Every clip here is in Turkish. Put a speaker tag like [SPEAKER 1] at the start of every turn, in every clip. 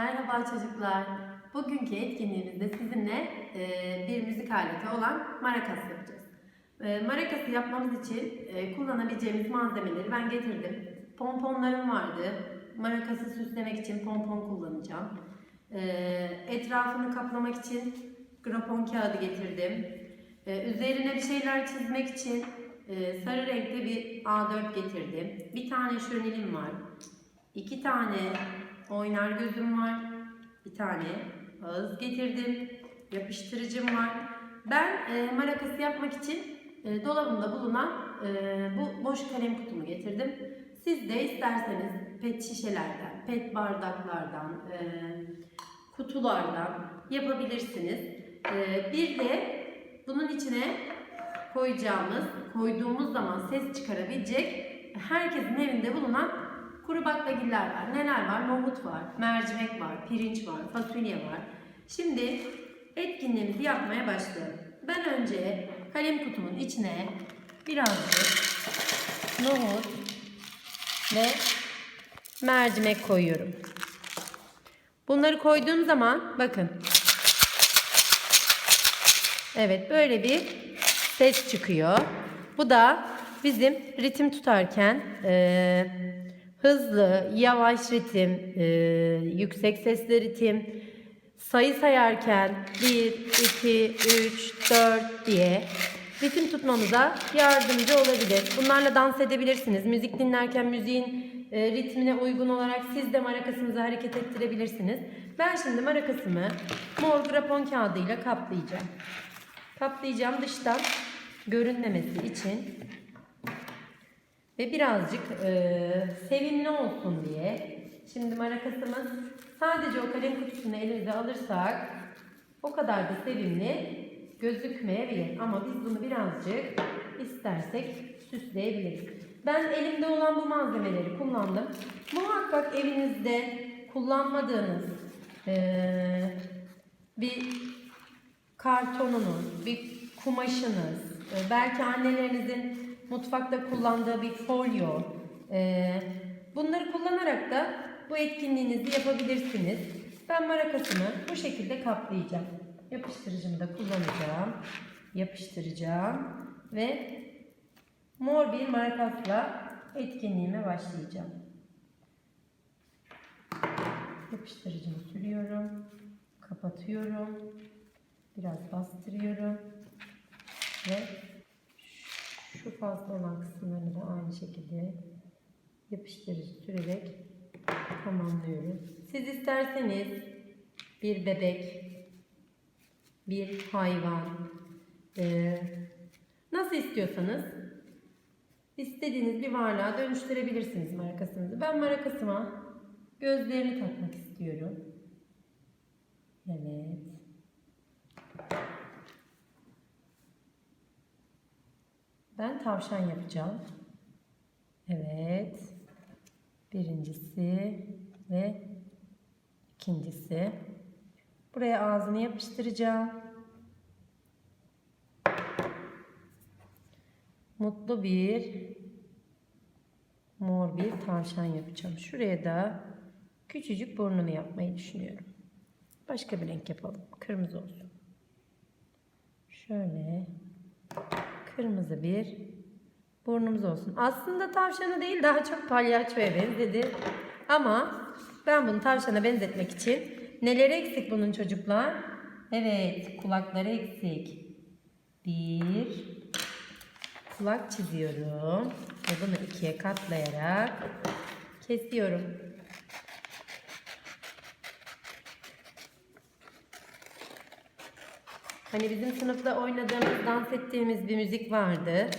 [SPEAKER 1] Merhaba çocuklar. Bugünkü etkinliğimizde sizinle e, bir müzik aleti olan marakas yapacağız. E, marakası yapmamız için e, kullanabileceğimiz malzemeleri ben getirdim. Pomponlarım vardı. Marakası süslemek için pompon kullanacağım. Etrafını kaplamak için grafon kağıdı getirdim. Üzerine bir şeyler çizmek için sarı renkli bir A4 getirdim. Bir tane şönilim var. İki tane oynar gözüm var. Bir tane ağız getirdim. Yapıştırıcım var. Ben e, marakası yapmak için e, dolabımda bulunan e, bu boş kalem kutumu getirdim. Siz de isterseniz pet şişelerden, pet bardaklardan, e, kutulardan yapabilirsiniz. E, bir de bunun içine koyacağımız, koyduğumuz zaman ses çıkarabilecek herkesin evinde bulunan kuru baklagiller var. Neler var? Nohut var, mercimek var, pirinç var, fasulye var. Şimdi etkinliğimizi yapmaya başlayalım. Ben önce kalem kutumun içine birazcık nohut ve mercimek koyuyorum. Bunları koyduğum zaman bakın. Evet böyle bir ses çıkıyor. Bu da bizim ritim tutarken e, hızlı, yavaş ritim, e, yüksek sesli ritim, sayı sayarken 1, 2, 3, 4 diye ritim tutmamıza yardımcı olabilir. Bunlarla dans edebilirsiniz. Müzik dinlerken müziğin e, ritmine uygun olarak siz de marakasınızı hareket ettirebilirsiniz. Ben şimdi marakasımı mor grafon kağıdıyla kaplayacağım. Kaplayacağım dıştan görünmemesi için ve birazcık e, sevimli olsun diye. Şimdi marakasımız sadece o kalem kutusunu elimize alırsak o kadar da sevimli gözükmeyebilir. Ama biz bunu birazcık istersek süsleyebiliriz. Ben elimde olan bu malzemeleri kullandım. Muhakkak evinizde kullanmadığınız e, bir kartonunuz, bir kumaşınız, e, belki annelerinizin mutfakta kullandığı bir folyo. e, Bunları kullanarak da bu etkinliğinizi yapabilirsiniz. Ben marakasımı bu şekilde kaplayacağım. Yapıştırıcımı da kullanacağım. Yapıştıracağım ve mor bir marakasla etkinliğime başlayacağım. Yapıştırıcımı sürüyorum. Kapatıyorum. Biraz bastırıyorum. Ve fazla olan kısımlarını da aynı şekilde yapıştırıcı sürerek tamamlıyoruz. Siz isterseniz bir bebek, bir hayvan, eee, nasıl istiyorsanız istediğiniz bir varlığa dönüştürebilirsiniz marakasınızı. Ben marakasıma gözlerini takmak istiyorum. Evet. Ben tavşan yapacağım. Evet. Birincisi ve ikincisi. Buraya ağzını yapıştıracağım. Mutlu bir mor bir tavşan yapacağım. Şuraya da küçücük burnumu yapmayı düşünüyorum. Başka bir renk yapalım. Kırmızı olsun. Şöyle kırmızı bir burnumuz olsun. Aslında tavşana değil daha çok palyaçoya benzedi. Ama ben bunu tavşana benzetmek için neler eksik bunun çocuklar? Evet kulakları eksik. Bir kulak çiziyorum. Ve bunu ikiye katlayarak kesiyorum. Hani bizim sınıfta oynadığımız, dans ettiğimiz bir müzik vardı.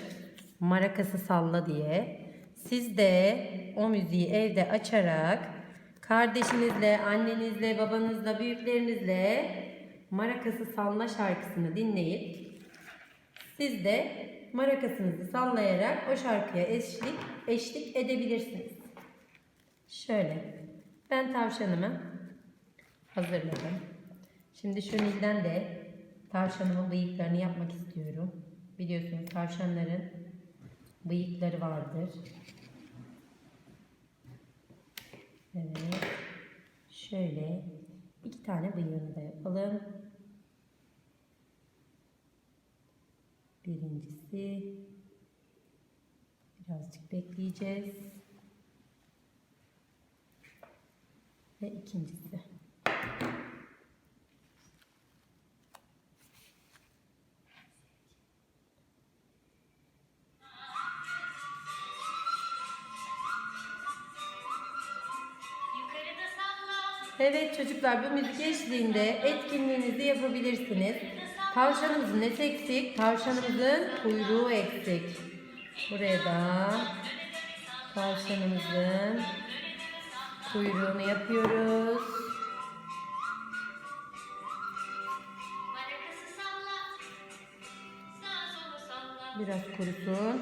[SPEAKER 1] Marakası salla diye. Siz de o müziği evde açarak kardeşinizle, annenizle, babanızla, büyüklerinizle Marakası Salla şarkısını dinleyip siz de marakasınızı sallayarak o şarkıya eşlik, eşlik edebilirsiniz. Şöyle. Ben tavşanımı hazırladım. Şimdi şu nilden de tavşanımın bıyıklarını yapmak istiyorum. Biliyorsunuz tavşanların bıyıkları vardır. Evet. Şöyle iki tane bıyığını da yapalım. Birincisi birazcık bekleyeceğiz. Ve ikincisi. Evet çocuklar bu müzik eşliğinde etkinliğinizi yapabilirsiniz. Tavşanımızın nesi eksik? Tavşanımızın kuyruğu eksik. Buraya da tavşanımızın kuyruğunu yapıyoruz. Biraz kurusun.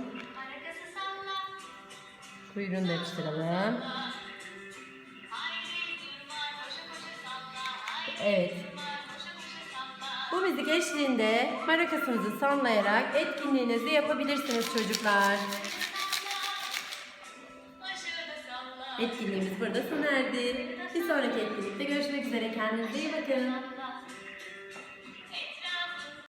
[SPEAKER 1] Kuyruğunu da yapıştıralım. Evet. Bu müzik eşliğinde marakasınızı sallayarak etkinliğinizi yapabilirsiniz çocuklar. Etkinliğimiz burada sona erdi. Bir sonraki etkinlikte görüşmek üzere. Kendinize iyi bakın.